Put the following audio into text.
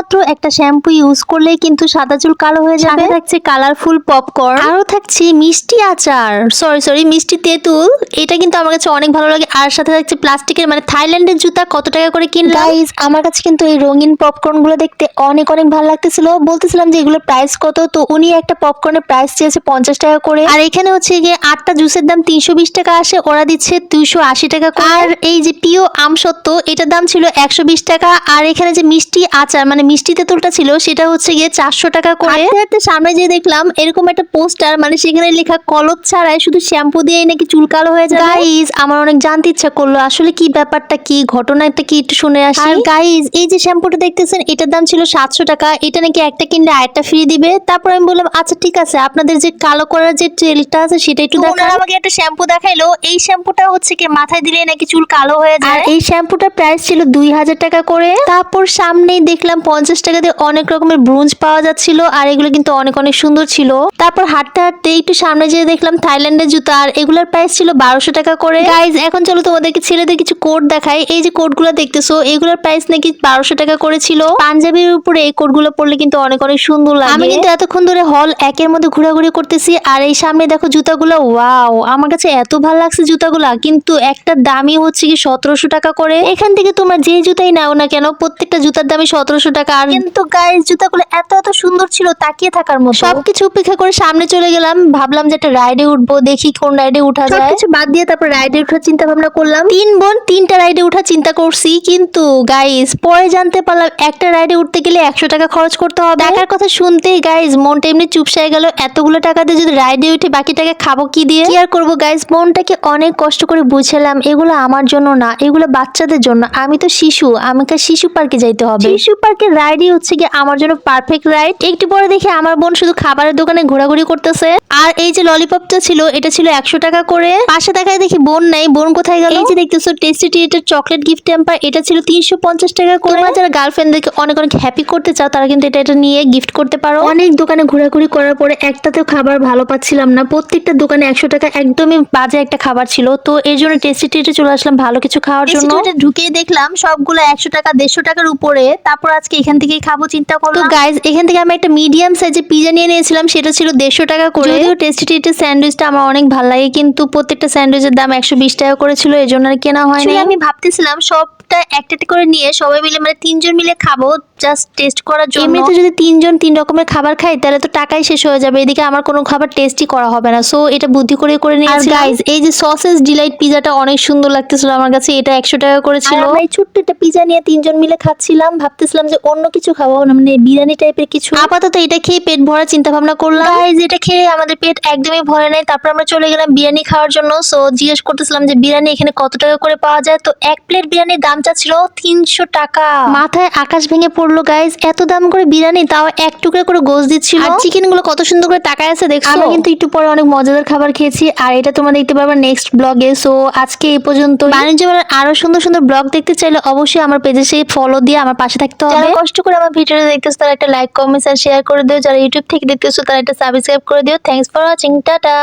শুধুমাত্র একটা shampoo use করলেই কিন্তু সাদা চুল কালো হয়ে যাবে। থাকছে কালারফুল পপকর্ন আরও থাকছে মিষ্টি আচার। সরি সরি মিষ্টি তেঁতুল। এটা কিন্তু আমার কাছে অনেক ভালো লাগে। আর সাথে থাকছে প্লাস্টিকের মানে থাইল্যান্ডের জুতা কত টাকা করে কিনলাম? আমার কাছে কিন্তু এই রঙিন পপকর্নগুলো দেখতে অনেক অনেক ভালো লাগতেছিল। বলতেছিলাম যে এগুলোর প্রাইস কত তো উনি একটা পপকর্নের প্রাইস চেয়েছে পঞ্চাশ টাকা করে। আর এখানে হচ্ছে গিয়ে আটটা জুসের দাম তিনশো বিশ টাকা আসে ওরা দিচ্ছে দুইশো আশি টাকা করে। আর এই যে পিও আম আমসত্ত্ব এটার দাম ছিল একশো বিশ টাকা। আর এখানে যে মিষ্টি আচার মানে মিষ্টি তেঁতুলটা ছিল সেটা হচ্ছে গিয়ে চারশো টাকা করে। হাঁটতে হাঁটতে সামনে যেয়ে দেখলাম এরকম একটা পোস্টার মানে সেখানে লেখা কলপ ছাড়াই শুধু শ্যাম্পু দিয়েই নাকি চুল কালো হয়ে যায় গাইজ আমার অনেক জানতে ইচ্ছা করল আসলে কি ব্যাপারটা কি ঘটনাটা কি একটু শুনে আসি। আর গাইজ এই যে শ্যাম্পুটা দেখতেছেন এটার দাম ছিল সাতশো টাকা এটা নাকি একটা কিনলে আরেকটা ফ্রি দিবে। তারপর আমি বললাম আচ্ছা ঠিক আছে আপনাদের যে কালো করার যে তেলটা আছে সেটা একটু দেখান। আমাকে একটা শ্যাম্পু দেখাইলো এই শ্যাম্পুটা হচ্ছে কি মাথায় দিলে নাকি চুল কালো হয়ে যায়? আর এই শ্যাম্পুটার প্রাইস ছিল দুই হাজার টাকা করে। তারপর সামনেই দেখলাম পঞ্চাশ টাকা দিয়ে অনেক রকমের ব্রুঞ্জ পাওয়া যাচ্ছিল আর এগুলো কিন্তু অনেক অনেক সুন্দর ছিল। তারপর হাঁটতে হাঁটতে একটু সামনে যেয়ে দেখলাম থাইল্যান্ডের জুতো আর এগুলোর প্রাইস ছিল বারোশো টাকা করে। গাইজ এখন চলো তোমাদেরকে ছেলেদের কিছু কোট দেখাই। এই যে কোটগুলো দেখতেছো, এগুলোর প্রাইস নাকি বারোশো টাকা করে ছিল। পাঞ্জাবির উপরে এই কোটগুলো পরলে কিন্তু অনেক অনেক সুন্দর লাগে। আমি কিন্তু এতক্ষণ ধরে হল একের মধ্যে ঘোরাঘুরি করতেছি আর এই সামনে দেখো জুতাগুলো ওয়াও আমার কাছে এত ভালো লাগছে জুতাগুলা, কিন্তু একটা দামই হচ্ছে কি সতেরোশো টাকা করে। এখান থেকে তোমরা যে জুতাই নাও না কেন, প্রত্যেকটা জুতার দামই সতেরোশো টাকা আর কিন্তু গায়ের জুতাগুলো এত এত সুন্দর ছিল তাকিয়ে থাকার মতো। সবকিছু উপেক্ষা করে সামনে চলে গেলাম। ভাবলাম যে একটা রাইডে উঠবো দেখি কোন রাইডে উঠা যায়। কিছু বাদ দিয়ে তারপর রাইডে উঠার চিন্তা ভাবনা করলাম। তিন বোন তিনটা রাইডে উঠার চিন্তা করছি কিন্তু গাইস পরে জানতে পারলাম একটা রাইডে উঠতে গেলে একশো টাকা খরচ করতে হবে। টাকার কথা শুনতেই গাইস মনটা এমনি চুপসায় গেল। এতগুলো টাকা দিয়ে যদি রাইডে উঠে বাকি টাকা খাব কি দিয়ে? কি আর করব গাইস মনটাকে অনেক কষ্ট করে বুঝলাম এগুলো আমার জন্য না এগুলো বাচ্চাদের জন্য। আমি তো শিশু আমাকে শিশু পার্কে যাইতে হবে। শিশু পার্কের রাইডই হচ্ছে কি আমার জন্য পারফেক্ট রাইড একটু পরে দেখি আমার বোন শুধু খাবারের দোকানে ঘোরাঘুরি করতেছে। আর এই যে ললিপপটা ছিল এটা ছিল একশো টাকা করে। পাশে দেখায় দেখি বোন নাই। বোন কোথায় গেল? এই যে দেখতেছো টেস্টি টিয়েটের চকলেট গিফট টেম্পার এটা ছিল তিনশো পঞ্চাশ টাকা করে। তোমরা যারা গার্লফ্রেন্ডদেরকে অনেক অনেক হ্যাপি করতে চাও তারা কিন্তু এটা এটা নিয়ে গিফট করতে পারো। অনেক দোকানে ঘোরাঘুরি করার পরে একটাতেও খাবার ভালো পাচ্ছিলাম না। প্রত্যেকটা দোকানে একশো টাকা একদমই বাজে একটা খাবার ছিল। তো এর জন্য টেস্টি টিয়েটে চলে আসলাম ভালো কিছু খাওয়ার জন্য। ঢুকে দেখলাম সবগুলো একশো টাকা দেড়শো টাকার উপরে। তারপর আজকে এখান থেকে খাব চিন্তা করলাম তো গাইজ এখান থেকে আমি একটা মিডিয়াম সাইজের পিজা নিয়ে নিয়েছিলাম সেটা ছিল দেড়শো টাকা করে। যদিও টেস্টি টেস্টি স্যান্ডউইচটা আমার অনেক ভালো লাগে কিন্তু প্রত্যেকটা স্যান্ডউইচের দাম একশো বিশ টাকা করেছিল এই জন্য আর কেনা হয়নি। আমি ভাবতেছিলাম সবটা একটা একটা করে নিয়ে সবাই মিলে মানে তিনজন মিলে খাব জাস্ট টেস্ট করার জন্য। এমনিতে যদি তিনজন তিন রকমের খাবার খাই তাহলে তো টাকাই শেষ হয়ে যাবে। এদিকে আমার কোনো খাবার টেস্টই করা হবে না। সো এটা বুদ্ধি করে করে নিয়েছি গাইজ এই যে সসেস ডিলাইট পিজাটা অনেক সুন্দর লাগতেছিল। আমার কাছে এটা একশো টাকা করে ছিল এই ছোট্ট একটা পিজা নিয়ে তিনজন মিলে খাচ্ছিলাম। ভাবতেছিলাম যে অন্য কিছু খাব না মানে বিরিয়ানি টাইপের কিছু। আপাতত এটা খেয়ে পেট ভরা চিন্তা ভাবনা করলাম। গাইজ এটা খেয়ে আমাদের পেট একদমই ভরে নাই। তারপর আমরা চলে গেলাম বিরিয়ানি খাওয়ার জন্য। সো জিজ্ঞেস করতেছিলাম যে বিরিয়ানি এখানে কত টাকা করে পাওয়া যায়? তো এক প্লেট বিরিয়ানির দাম চাচ্ছিল তিনশো টাকা। মাথায় আকাশ ভেঙে পড়ল গাইজ এত দাম করে বিরিয়ানি তাও এক টুকরা করে গোস দিচ্ছিল। আর চিকেনগুলো কত সুন্দর করে তাকায় আছে দেখছ? আমরা কিন্তু একটু পরে অনেক মজাদার খাবার খেয়েছি আর এটা তোমরা দেখতে পারবে নেক্সট ব্লগে সো আজকে এই পর্যন্ত বাণিজ্য মেলার আরও সুন্দর সুন্দর ব্লগ দেখতে চাইলে অবশ্যই আমার পেজে সেই ফলো দিয়ে আমার পাশে থাকতে হবে। যারা কষ্ট করে আমার ভিডিওটা দেখতেছো তারা একটা লাইক কমেন্ট আর শেয়ার করে দিও। যারা ইউটিউব থেকে দেখতেছো তারা একটা সাবস্ক্রাইব করে দিও। Thanks for watching ta-ta!